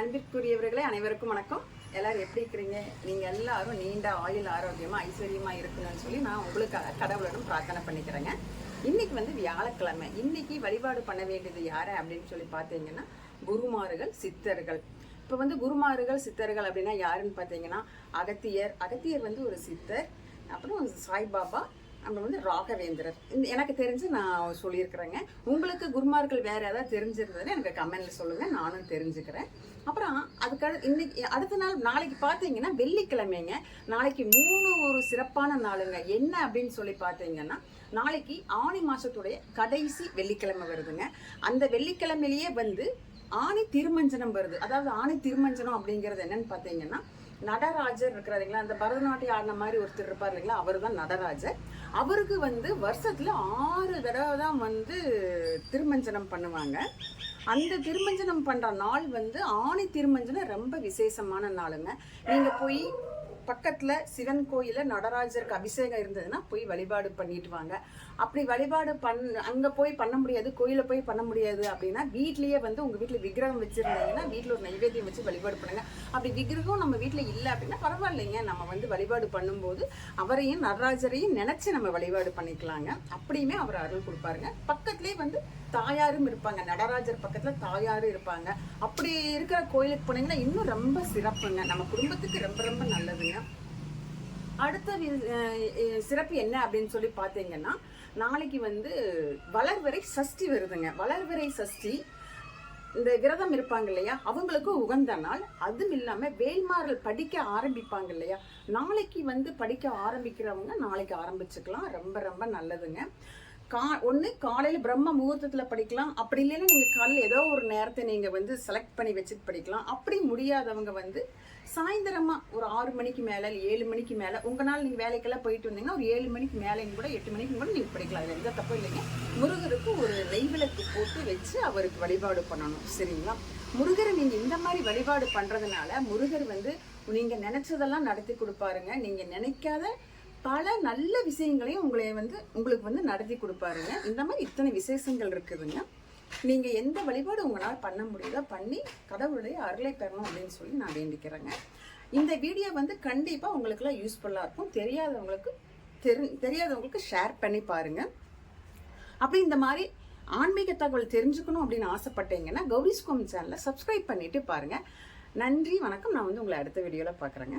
அன்பிற்குரியவர்களே அனைவருக்கும் வணக்கம். எல்லாரும் எப்படி இருக்கிறீங்க? நீங்க எல்லாரும் நீண்ட ஆயுள் ஆரோக்கியமா ஐஸ்வர்யமா இருக்கணும்னு சொல்லி நான் உங்களுக்காக கடவுளிடம் பிரார்த்தனை பண்ணிக்கிறேங்க. இன்னைக்கு வந்து வியாழக்கிழமை. இன்னைக்கு வழிபாடு பண்ண வேண்டியது யாரு அப்படின்னு சொல்லி பார்த்தீங்கன்னா குருமார்கள் சித்தர்கள். இப்போ வந்து குருமார்கள் சித்தர்கள் அப்படின்னா யாருன்னு பார்த்தீங்கன்னா அகத்தியர். அகத்தியர் வந்து ஒரு சித்தர். அப்புறம் சாய்பாபா அப்புறம் வந்து ராகவேந்திரர். இந்த எனக்கு தெரிஞ்சு நான் சொல்லியிருக்கிறேங்க. உங்களுக்கு குருமார்கள் வேற ஏதாவது தெரிஞ்சிருந்ததுன்னு எனக்கு கமெண்ட்ல சொல்லுங்க. நானும் தெரிஞ்சுக்கிறேன். அப்புறம் அதுக்கு இன்னைக்கு அடுத்த நாள் நாளைக்கு பார்த்தீங்கன்னா வெள்ளிக்கிழமைங்க. நாளைக்கு மூணு ஒரு சிறப்பான நாளுங்க. என்ன அப்படின்னு சொல்லி பார்த்தீங்கன்னா நாளைக்கு ஆணி மாசத்துடைய கடைசி வெள்ளிக்கிழமை வருதுங்க. அந்த வெள்ளிக்கிழமையிலேயே வந்து ஆணி திருமஞ்சனம் வருது. அதாவது ஆணி திருமஞ்சனம் அப்படிங்கிறது என்னன்னு பார்த்தீங்கன்னா நடராஜர் இருக்கிறாருங்களா அந்த பரதநாட்டியம் ஆடின மாதிரி ஒருத்தர் இருப்பார் இல்லைங்களா? அவர் தான் நடராஜர். அவருக்கு வந்து வருஷத்தில் ஆறு தடவை தான் வந்து திருமஞ்சனம் பண்ணுவாங்க. அந்த திருமஞ்சனம் பண்ணுற நாள் வந்து ஆணி திருமஞ்சனம் ரொம்ப விசேஷமான நாளுங்க. நீங்கள் போய் பக்கத்தில் சிவன் கோயிலில் நடராஜருக்கு அபிஷேகம் இருந்ததுன்னா போய் வழிபாடு பண்ணிட்டு வாங்க. அப்படி வழிபாடு பண் அங்கே போய் பண்ண முடியாது கோயிலில் போய் பண்ண முடியாது அப்படின்னா வீட்லேயே வந்து உங்கள் வீட்டில் விக்கிரகம் வச்சுருந்தீங்கன்னா வீட்டில் ஒரு நைவேத்தியம் வச்சு வழிபாடு பண்ணுங்க. அப்படி விக்கிரகம் நம்ம வீட்டில் இல்லை அப்படின்னா பரவாயில்லைங்க. நம்ம வந்து வழிபாடு பண்ணும்போது அவரையும் நடராஜரையும் நினச்சி நம்ம வழிபாடு பண்ணிக்கலாங்க. அப்படியுமே அவர் அருள் கொடுப்பாருங்க. பக்கத்துலேயே வந்து தாயாரும் இருப்பாங்க. நடராஜர் பக்கத்துல தாயாரும் இருப்பாங்க. அப்படி இருக்கிற கோயிலுக்கு போனீங்கன்னா இன்னும் ரொம்ப சிறப்புங்க. நம்ம குடும்பத்துக்கு ரொம்ப ரொம்ப நல்லதுங்க. அடுத்த வி- சிறப்பு என்ன அப்படின்னு சொல்லி பார்த்தீங்கன்னா நாளைக்கு வந்து வளர்வரை சஷ்டி வருதுங்க. வளர்வரை சஷ்டி இந்த விரதம் இருப்பாங்க இல்லையா? அவங்களுக்கும் உகந்த நாள். அதுவும் இல்லாமல் வேல்மார்கள் படிக்க ஆரம்பிப்பாங்க இல்லையா? நாளைக்கு வந்து படிக்க ஆரம்பிக்கிறவங்க நாளைக்கு ஆரம்பிச்சுக்கலாம். ரொம்ப ரொம்ப நல்லதுங்க. கா ஒன்று காலையில் பிரம்ம முகூர்த்தத்தில் படிக்கலாம். அப்படி இல்லைன்னா நீங்கள் காலையில் ஏதோ ஒரு நேரத்தை நீங்கள் வந்து செலக்ட் பண்ணி வச்சுட்டு படிக்கலாம். அப்படி முடியாதவங்க வந்து சாயந்தரமாக ஒரு ஆறு மணிக்கு மேலே இல்லை ஏழு மணிக்கு மேலே உங்களால் நீங்கள் வேலைக்கெல்லாம் போயிட்டு வந்தீங்கன்னா ஒரு ஏழு மணிக்கு மேலேயும் கூட எட்டு மணிக்கு கூட நீங்கள் படிக்கலாம். அதில் எந்த தப்பும் இல்லைங்க. முருகருக்கு ஒரு நெய்விளக்கு போட்டு வச்சு அவருக்கு வழிபாடு பண்ணணும். சரிங்களா? முருகரை நீங்கள் இந்த மாதிரி வழிபாடு பண்ணுறதுனால முருகர் வந்து நீங்கள் நினச்சதெல்லாம் நடத்தி கொடுப்பாருங்க. நீங்கள் நினைக்காத பல நல்ல விஷயங்களையும் உங்களை வந்து உங்களுக்கு வந்து நடத்தி கொடுப்பாருங்க. இந்த மாதிரி இத்தனை விசேஷங்கள் இருக்குதுங்க. நீங்க எந்த வழிபாடு உங்களால் பண்ண முடியுதோ பண்ணி கடவுளுடைய அருளை பெறணும் அப்படின்னு சொல்லி நான் வேண்டிக்கிறேங்க. இந்த வீடியோ வந்து கண்டிப்பா உங்களுக்குலாம் யூஸ்ஃபுல்லா இருக்கும். தெரியாதவங்களுக்கு தெரி தெரியாதவங்களுக்கு ஷேர் பண்ணி பாருங்க. அப்படி இந்த மாதிரி ஆன்மீக தகவல் தெரிஞ்சுக்கணும் அப்படின்னு ஆசைப்பட்டீங்கன்னா கௌரிஸ்கோம் சேனலை சப்ஸ்கிரைப் பண்ணிட்டு பாருங்க. நன்றி வணக்கம். நான் வந்து உங்களை அடுத்த வீடியோவில் பார்க்குறேங்க